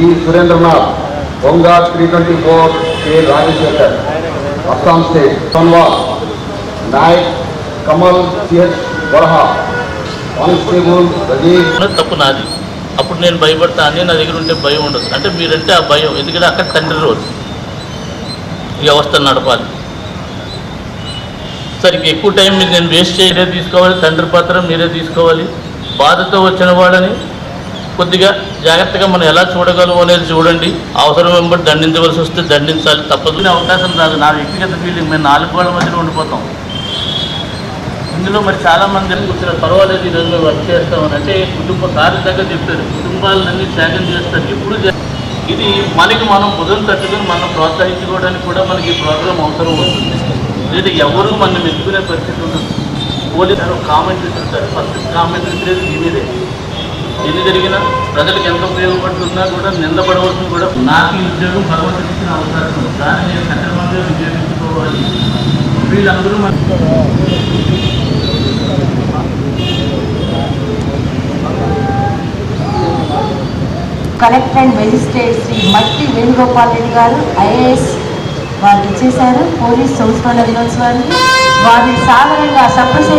G Surendranath Bonga three twenty four K Rajasekhar Assam state Sonowal Nayak Kamal CH Varaha constable Rajeev తప్పు నాది. అప్పుడు నేను భయపడతా అని నా దగ్గర ఉంటే భయం ఉండదు. అంటే మీరంటే ఆ భయం ఎందుకంటే అక్కడ తండ్రి రోజు. ఈ వ్యవస్థను నడపాలి. సరే ఎక్కువ టైం మీరు నేను వేస్ట్ చేయలే తీసుకోవాలి తండ్రి పాత్ర మీరే తీసుకోవాలి. బాధతో వచ్చిన వాడని కొద్దిగా జాగ్రత్తగా మనం ఎలా చూడగలం అనేది చూడండి. అవసరం వెంబడి దండించవలసి వస్తే దండించాలి. తప్పదు. అవకాశం రాదు. నా వ్యక్తిగత ఫీలింగ్ మేము నాలుగు వాళ్ళ మధ్యలో ఉండిపోతాం. ఇందులో మరి చాలా మంది పర్వాలేదు ఈ మేము వర్క్ చేస్తామని అంటే కుటుంబ కార్యదగ్గర చెప్తారు కుటుంబాలన్నీ త్యాగం చేస్తారు. ఇప్పుడు చే- ఇది మనకి మనం భుజం తట్టుకుని మనం ప్రోత్సహించుకోవడానికి కూడా మనకి ఈ ప్రోగ్రామ్ అవసరం ఉంటుంది లేదా ఎవరు మనం మెచ్చుకునే పరిస్థితి ఉండదు. పోలీసు కామెంట్ ఇస్తుంటారు ఫస్ట్ కామెంట్ ఇచ్చేది దీనిదే ఎన్ని జరిగినా ప్రజలకు ఎంత ఉపయోగపడుతున్నా కూడా నిందపడవలసింది కూడా నాకు ఈ ఉద్యోగం భగవంతుడు ఇచ్చిన అవకాశం దాన్ని నేను సక్రమంగా వినియోగించుకోవాలి వీళ్ళందరూ మన కలెక్టర్ అండ్ మెజిస్ట్రేట్ శ్రీ మట్టి వేణుగోపాల్ రెడ్డి గారు ఐఏఎస్ వారు ఇచ్చేశారు పోలీస్ సంస్కరణ దినోత్సవానికి వారిని సాధారణంగా సప్రసే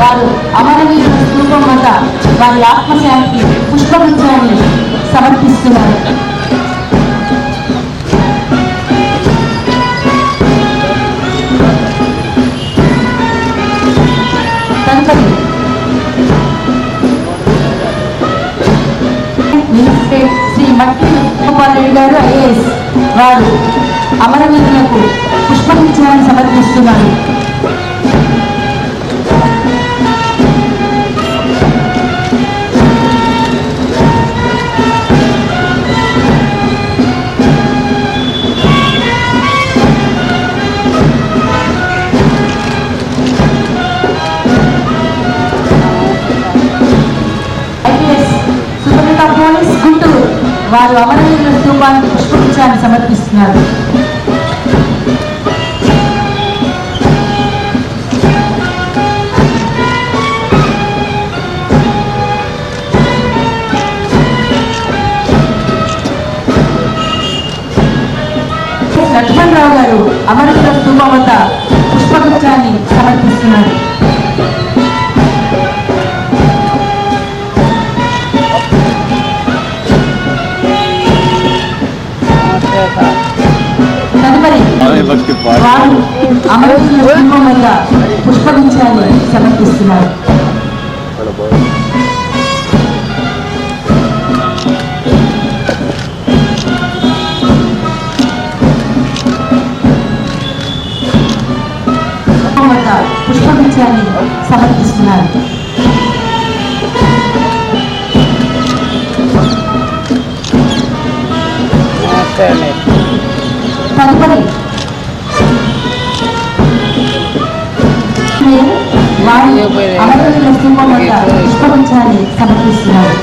వారు అమరవీరుల స్థూపం వద్ద వారి ఆత్మశాంతి పుష్పగుచ్చాన్ని సమర్పిస్తున్నారు. శ్రీ మట్టి గోపాల్ రెడ్డి గారు ఐఏఎస్ వారు అమరవీరులకు పుష్పగుచ్చాన్ని సమర్పిస్తున్నారు. వారు అమరవీరుల స్థూపానికి పుష్పగుచ్చాన్ని సమర్పిస్తున్నారు. వద్ద పుష్పగుచ్చాన్ని సమర్పిస్తున్నారు. పుష్పగుచ్చాన్ని సమర్పిస్తున్నారు. తదుపరి వారు అమరవీరుల స్థూపం వద్ద పుష్పగుచ్చాన్ని సమర్పిస్తున్నారు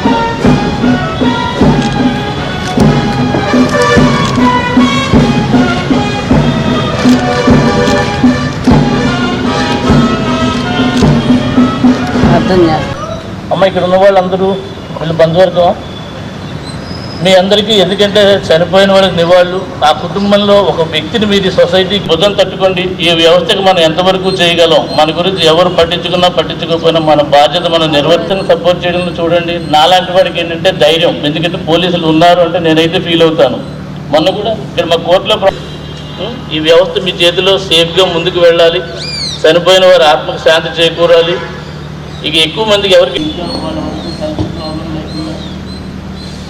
అమ్మ ఇక్కడ ఉన్న వాళ్ళందరూ వీళ్ళు బంధువర్గం మీ అందరికీ ఎందుకంటే చనిపోయిన వాళ్ళకి నివాళులు ఆ కుటుంబంలో ఒక వ్యక్తిని మీది సొసైటీకి బుద్ధం తట్టుకోండి. ఈ వ్యవస్థకు మనం ఎంతవరకు చేయగలం? మన గురించి ఎవరు పట్టించుకున్నా పట్టించుకోకపోయినా మన బాధ్యత మన నిర్వర్తన సపోర్ట్ చేయడంలో చూడండి. నాలాంటి వాడికి ఏంటంటే ధైర్యం. ఎందుకంటే పోలీసులు ఉన్నారు అంటే నేనైతే ఫీల్ అవుతాను. మొన్న కూడా ఇక్కడ మా కోర్టులో ఈ వ్యవస్థ మీ చేతిలో సేఫ్గా ముందుకు వెళ్ళాలి. చనిపోయిన వారి ఆత్మకు శాంతి చేకూరాలి. ఇక ఎక్కువ మందికి ఎవరికి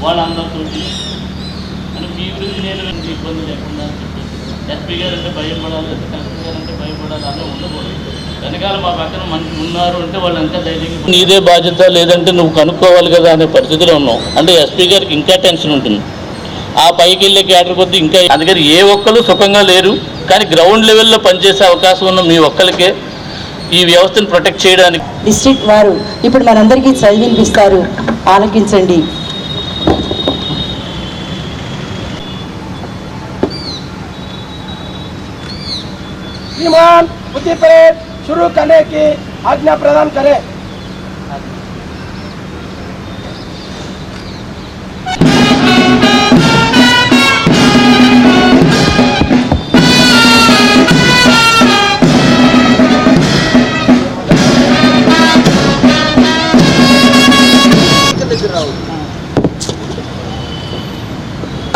వాళ్ళందరితో అని మీ గురించి నేను ఇబ్బంది లేకుండా ఎస్పీ గారు అంటే భయపడాలి కలెక్టర్ గారు అంటే భయపడాలి అలా ఉండకూడదు. వెనకాల మా పక్కన మనిషి ఉన్నారు అంటే వాళ్ళు అంతా ధైర్యంగా నీదే బాధ్యత లేదంటే నువ్వు కనుక్కోవాలి కదా అనే పరిస్థితిలో ఉన్నావు. అంటే ఎస్పీ గారికి ఇంకా టెన్షన్ ఉంటుంది. ఆ పైకి వెళ్ళే క్యాటర్ కొద్దీ ఇంకా అందుకని ఏ ఒక్కరు సుఖంగా లేరు. కానీ గ్రౌండ్ లెవెల్లో పనిచేసే అవకాశం ఉన్న మీ ఒక్కరికే ఈ వ్యవస్థను ప్రొటెక్ట్ చేయడానికి డిస్ట్రిక్ట్ వారు ఇప్పుడు మనందరికీ చదివినిపిస్తారు. ఆలకించండి. श्रीमान बुद्धि परेड शुरू करने की आज्ञा प्रदान करें।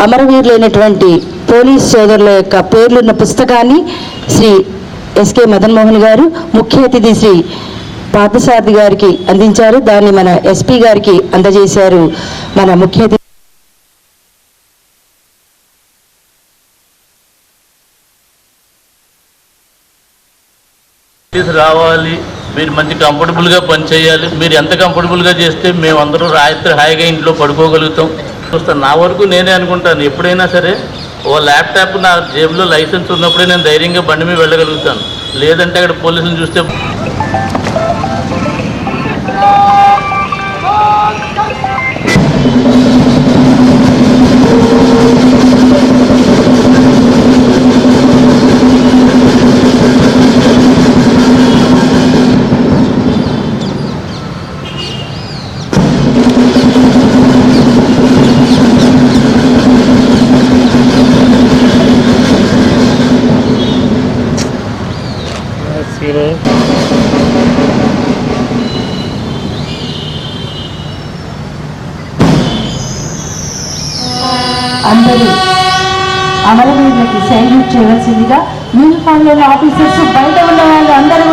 అమరవీరులైనటువంటి పోలీస్ సోదరుల యొక్క పేర్లున్న పుస్తకాన్ని శ్రీ ఎస్కే మదన్ మోహన్ గారు ముఖ్య అతిథి శ్రీ పార్థసారథి గారికి అందించారు. దాన్ని మన ఎస్పీ గారికి అందజేశారు. మన ముఖ్య అతిథి రావాలి. మీరు మంచి కంఫర్టబుల్గా పనిచేయాలి. మీరు ఎంత కంఫర్టబుల్గా చేస్తే మేమందరూ రాత్రి హాయిగా ఇంట్లో పడుకోగలుగుతాం. చూస్తాను నా వరకు నేనే అనుకుంటాను. ఎప్పుడైనా సరే ఓ ల్యాప్టాప్ నా జేబులో లైసెన్స్ ఉన్నప్పుడే నేను ధైర్యంగా బండి మీద వెళ్ళగలుగుతాను. లేదంటే అక్కడ పోలీసులు చూస్తే అందరూ అమరవీరులకి సైల్యూట్ చేయవలసిందిగా యూనిఫామ్ ఉన్న ఆఫీసర్స్ బయట ఉన్న వాళ్ళు అందరూ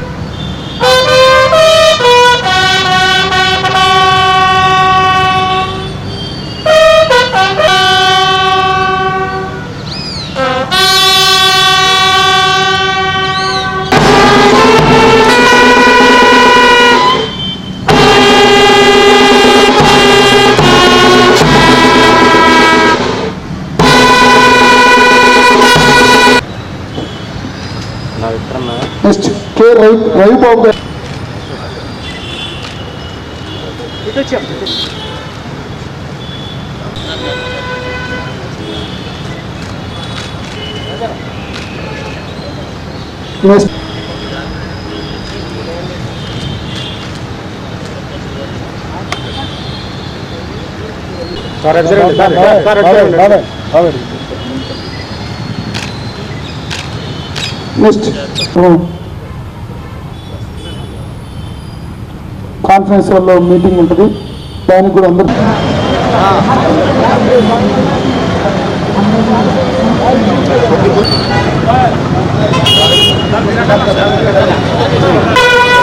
నెక్స్ట్ కే రవి రవిబాబు గారు నెక్స్ట్ conference హాల్లో మీటింగ్ ఉంటుంది దానికి కూడా అందరూ ¡Vamos!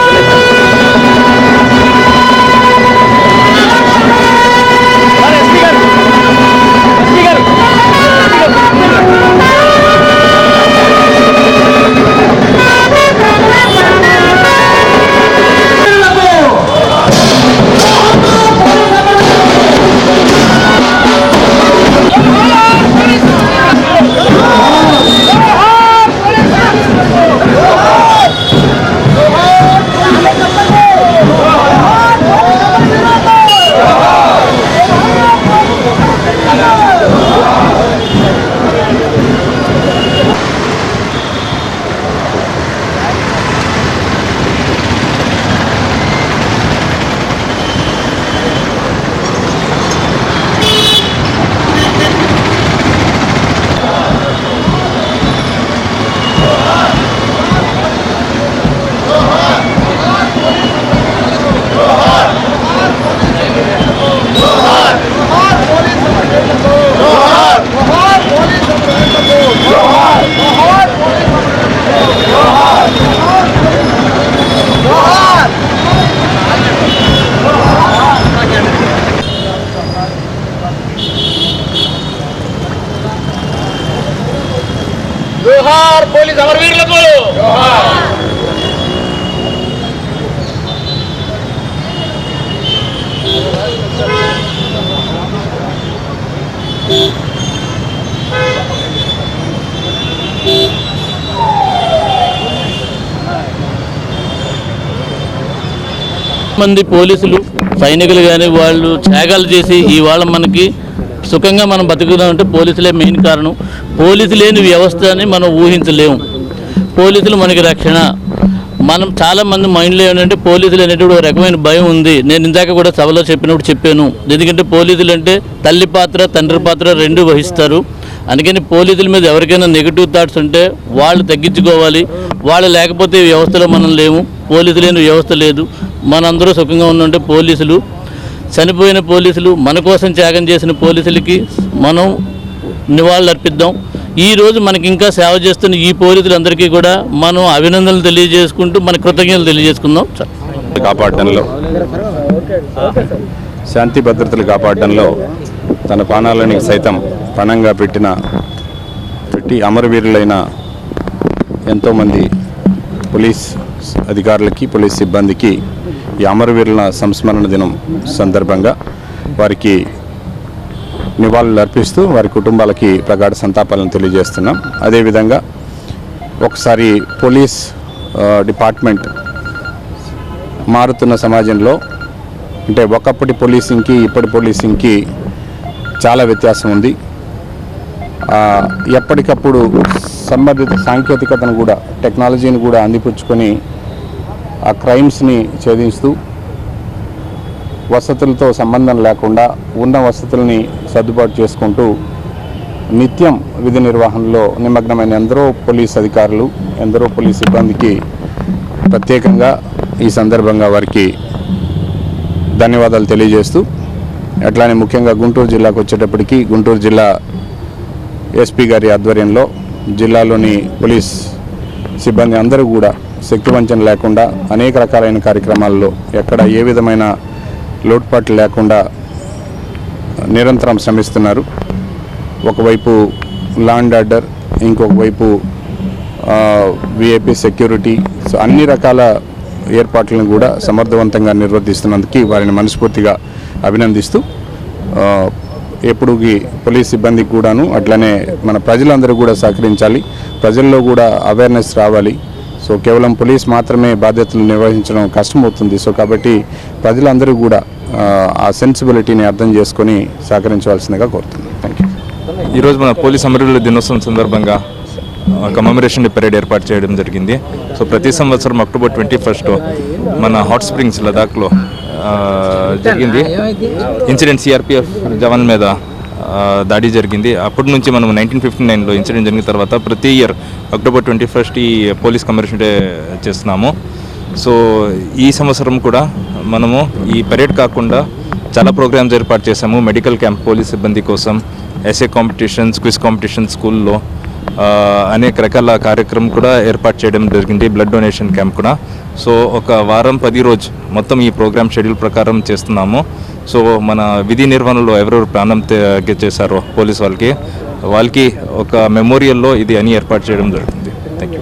మంది పోలీసులు సైనికులు కానీ వాళ్ళు త్యాగాలు చేసి ఇవాళ మనకి సుఖంగా మనం బతుకుదామంటే పోలీసులే మెయిన్ కారణం. పోలీసు లేని వ్యవస్థ అని మనం ఊహించలేము. పోలీసులు మనకి రక్షణ. మనం చాలామంది మైండ్లో ఏంటంటే పోలీసులు అనేటువంటి ఒక రకమైన భయం ఉంది. నేను ఇందాక కూడా సభలో చెప్పినప్పుడు చెప్పాను. ఎందుకంటే పోలీసులు అంటే తల్లి పాత్ర తండ్రి పాత్ర రెండు వహిస్తారు. అందుకని పోలీసుల మీద ఎవరికైనా నెగిటివ్ థాట్స్ ఉంటే వాళ్ళు తగ్గించుకోవాలి. వాళ్ళు లేకపోతే వ్యవస్థలో మనం లేము. పోలీసు లేని వ్యవస్థ లేదు. మనందరూ సుఖంగా ఉందంటే పోలీసులు చనిపోయిన పోలీసులు మన కోసం త్యాగం చేసిన పోలీసులకి మనం నివాళులు అర్పిద్దాం ఈ రోజు మనకి ఇంకా సేవ చేస్తున్న ఈ పోలీసులందరికీ కూడా మనం అభినందనలు తెలియజేసుకుంటూ మన కృతజ్ఞతలు తెలియజేసుకుందాం. కాపాడటంలో శాంతి భద్రతలు కాపాడటంలో తన ప్రాణాలని సైతం పణంగా పెట్టిన పెట్టి అమరవీరులైన ఎంతోమంది పోలీస్ అధికారులకి పోలీస్ సిబ్బందికి ఈ అమరవీరుల సంస్మరణ దినం సందర్భంగా వారికి నివాళులు అర్పిస్తూ వారి కుటుంబాలకి ప్రగాఢ సంతాపాలను తెలియజేస్తున్నాం. అదేవిధంగా ఒకసారి పోలీస్ డిపార్ట్మెంట్ మారుతున్న సమాజంలో అంటే ఒకప్పటి పోలీసింగ్కి ఇప్పటి పోలీసింగ్కి చాలా వ్యత్యాసం ఉంది. ఎప్పటికప్పుడు సంబంధిత సాంకేతికతను కూడా టెక్నాలజీని కూడా అందిపుచ్చుకొని ఆ క్రైమ్స్ని ఛేదిస్తూ వసతులతో సంబంధం లేకుండా ఉన్న వసతుల్ని సర్దుబాటు చేసుకుంటూ నిత్యం విధి నిర్వహణలో నిమగ్నమైన ఎందరో పోలీస్ అధికారులు ఎందరో పోలీస్ సిబ్బందికి ప్రత్యేకంగా ఈ సందర్భంగా వారికి ధన్యవాదాలు తెలియజేస్తూ అట్లానే ముఖ్యంగా గుంటూరు జిల్లాకు వచ్చేటప్పటికి గుంటూరు జిల్లా ఎస్పీ గారి ఆధ్వర్యంలో జిల్లాలోని పోలీస్ సిబ్బంది అందరూ కూడా శక్తి వంచన లేకుండా అనేక రకాలైన కార్యక్రమాల్లో ఎక్కడ ఏ విధమైన లోటుపాట్లు లేకుండా నిరంతరం శ్రమిస్తున్నారు. ఒకవైపు లాండ్ ఆర్డర్ ఇంకొక వైపు విఐపి సెక్యూరిటీ సో అన్ని రకాల ఏర్పాట్లను కూడా సమర్థవంతంగా నిర్వర్తిస్తున్నందుకు వారిని మనస్ఫూర్తిగా అభినందిస్తూ ఎప్పుడుకి పోలీస్ సిబ్బందికి కూడాను అట్లనే మన ప్రజలందరూ కూడా సహకరించాలి. ప్రజల్లో కూడా అవేర్నెస్ రావాలి. సో కేవలం పోలీస్ మాత్రమే బాధ్యతలు నిర్వహించడం కష్టమవుతుంది. సో కాబట్టి ప్రజలందరూ కూడా ఆ, సెన్సిబిలిటీని అర్థం చేసుకొని సహకరించవలసిందిగా కోరుతున్నాను థ్యాంక్ యూ ఈరోజు మన పోలీస్ అమరుల దినోత్సవం సందర్భంగా కమమరేషన్ పెరేడ్ ఏర్పాటు చేయడం జరిగింది. సో ప్రతి సంవత్సరం అక్టోబర్ ట్వంటీ ఫస్ట్ మన హాట్ స్ప్రింగ్స్ లదాఖ్లో జరిగింది. ఇన్సిడెంట్ సిఆర్పిఎఫ్ జవాన్ మీద దాడి జరిగింది. అప్పటి నుంచి మనం నైన్టీన్ ఫిఫ్టీ నైన్లో ఇన్సిడెంట్ జరిగిన తర్వాత ప్రతి ఇయర్ అక్టోబర్ ట్వంటీ ఫస్ట్ ఈ పోలీస్ కమరేషన్ డే చేస్తున్నాము. సో ఈ సంవత్సరం కూడా మనము ఈ పరేడ్ కాకుండా చాలా ప్రోగ్రామ్స్ ఏర్పాటు చేశాము. మెడికల్ క్యాంప్ పోలీస్ సిబ్బంది కోసం ఎస్ఏ కాంపిటీషన్స్ క్విజ్ కాంపిటీషన్ స్కూల్లో అనేక రకాల కార్యక్రమం కూడా ఏర్పాటు చేయడం జరిగింది. బ్లడ్ డొనేషన్ క్యాంప్ కూడా. సో ఒక వారం పది రోజు మొత్తం ఈ ప్రోగ్రామ్ షెడ్యూల్ ప్రకారం చేస్తున్నాము. సో మన విధి నిర్వహణలో ఎవరెవరు ప్రాణం త్యాగ చేశారో పోలీస్ వాళ్ళకి వాళ్ళకి ఒక మెమోరియల్లో ఇది అని ఏర్పాటు చేయడం జరుగుతుంది. Thank you